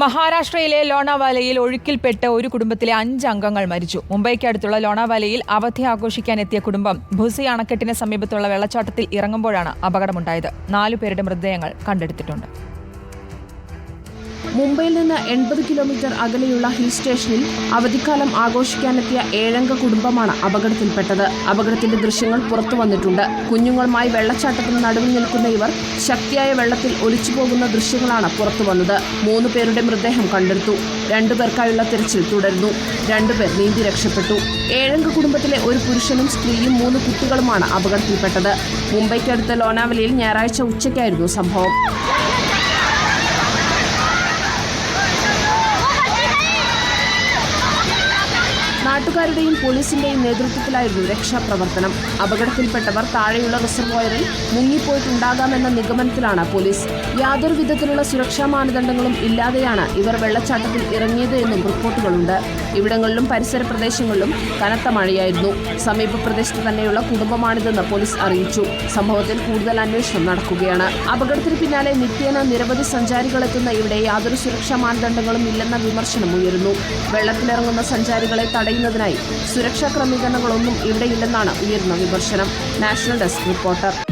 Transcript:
മഹാരാഷ്ട്രയിലെ ലോണാവാലയിൽ ഒഴുക്കിൽപ്പെട്ട് ഒരു കുടുംബത്തിലെ അഞ്ച് അംഗങ്ങൾ മരിച്ചു. മുംബൈക്കടുത്തുള്ള ലോണാവാലയിൽ അവധി ആഘോഷിക്കാനെത്തിയ കുടുംബം ഭുസി അണക്കെട്ടിന് സമീപത്തുള്ള വെള്ളച്ചാട്ടത്തിൽ ഇറങ്ങുമ്പോഴാണ് അപകടമുണ്ടായത്. നാലു പേരുടെ മൃതദേഹങ്ങൾ കണ്ടെടുത്തിട്ടുണ്ട്. മുംബൈയിൽ നിന്ന് എൺപത് കിലോമീറ്റർ അകലെയുള്ള ഹിൽ സ്റ്റേഷനിൽ അവധിക്കാലം ആഘോഷിക്കാനെത്തിയ ഏഴംഗ കുടുംബമാണ് അപകടത്തിൽപ്പെട്ടത്. അപകടത്തിന്റെ ദൃശ്യങ്ങൾ പുറത്തു വന്നിട്ടുണ്ട്. കുഞ്ഞുങ്ങളുമായി വെള്ളച്ചാട്ടത്തിന് നടുവിൽ നിൽക്കുന്ന ഇവർ ശക്തിയായ വെള്ളത്തിൽ ഒലിച്ചു പോകുന്ന ദൃശ്യങ്ങളാണ് പുറത്തു വന്നത്. മൂന്ന് പേരുടെ മൃതദേഹം കണ്ടെടുത്തു. രണ്ടുപേർക്കായുള്ള തിരച്ചിൽ തുടരുന്നു. രണ്ടുപേർ നീന്തി രക്ഷപ്പെട്ടു. ഏഴംഗ കുടുംബത്തിലെ ഒരു പുരുഷനും സ്ത്രീയും മൂന്ന് കുട്ടികളുമാണ് അപകടത്തിൽപ്പെട്ടത്. മുംബൈക്കടുത്ത ലോനാവലിയിൽ ഞായറാഴ്ച ഉച്ചയ്ക്കായിരുന്നു സംഭവം. നാട്ടുകാരുടെയും പോലീസിന്റെയും നേതൃത്വത്തിലായിരുന്നു രക്ഷാപ്രവർത്തനം. അപകടത്തിൽപ്പെട്ടവർ താഴെയുള്ള റിസർവോയറിൽ മുങ്ങിപ്പോയിട്ടുണ്ടാകാമെന്ന നിഗമനത്തിലാണ് പോലീസ്. യാതൊരു വിധത്തിലുള്ള സുരക്ഷാ മാനദണ്ഡങ്ങളും ഇല്ലാതെയാണ് ഇവർ വെള്ളച്ചാട്ടത്തിൽ ഇറങ്ങിയത് എന്നും റിപ്പോർട്ടുകളുണ്ട്. ഇവിടങ്ങളിലും പരിസര പ്രദേശങ്ങളിലും കനത്ത മഴയായിരുന്നു. സമീപ പ്രദേശത്ത് തന്നെയുള്ള കുടുംബമാണിതെന്ന് പോലീസ് അറിയിച്ചു. സംഭവത്തിൽ കൂടുതൽ അന്വേഷണം നടക്കുകയാണ്. അപകടത്തിന് പിന്നാലെ നിത്യേന നിരവധി സഞ്ചാരികൾ എത്തുന്ന ഇവിടെ യാതൊരു സുരക്ഷാ മാനദണ്ഡങ്ങളും ഇല്ലെന്ന വിമർശനം ഉയരുന്നു. വെള്ളത്തിലിറങ്ങുന്ന സഞ്ചാരികളെ തടയുന്നതിനായി സുരക്ഷാ ക്രമീകരണങ്ങളൊന്നും ഇവിടെയില്ലെന്നാണ് ഉയർന്ന വിമർശനം. National desk reporter.